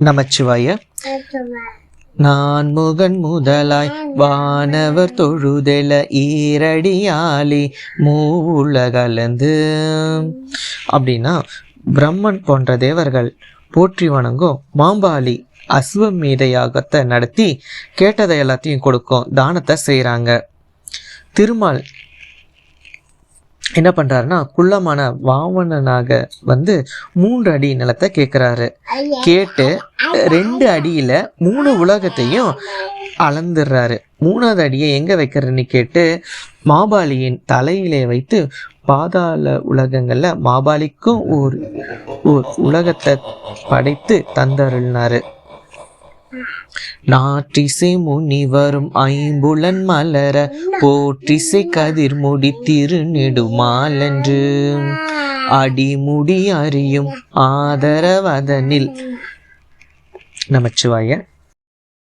நமச்சிவாய. நான் முகன் முதலாய் வானவர் தொழுதெல ஈரடியாலே கலந்து. அப்படின்னா பிரம்மன் போன்ற தேவர்கள் போற்றி வணங்கும் மாம்பாளி அஸ்வமேதையாகத்தை நடத்தி கேட்டதை எல்லாத்தையும் கொடுக்கும் தானத்தை செய்கிறாங்க திருமால் என்ன பண்றாருன்னா குள்ளமான வாமனனாக வந்து மூன்று அடி நிலத்தை கேட்குறாரு கேட்டு ரெண்டு அடியில மூணு உலகத்தையும் அளந்துடுறாரு. மூணாவது அடியை எங்க வைக்கிறன்னு கேட்டு மாபாலியின் தலையிலே வைத்து பாதாள உலகங்கள்ல மாபாலிக்கும் ஒரு ஒரு உலகத்தை படைத்து தந்தருளினாரு. நாற்றிசை முனிவரும் ஐம்புலன் மலர போற்றிசை கதிர் முடி திருநெடுமாலன்று அடிமுடி அறியும் ஆதரவதனில். நமச்சிவாய.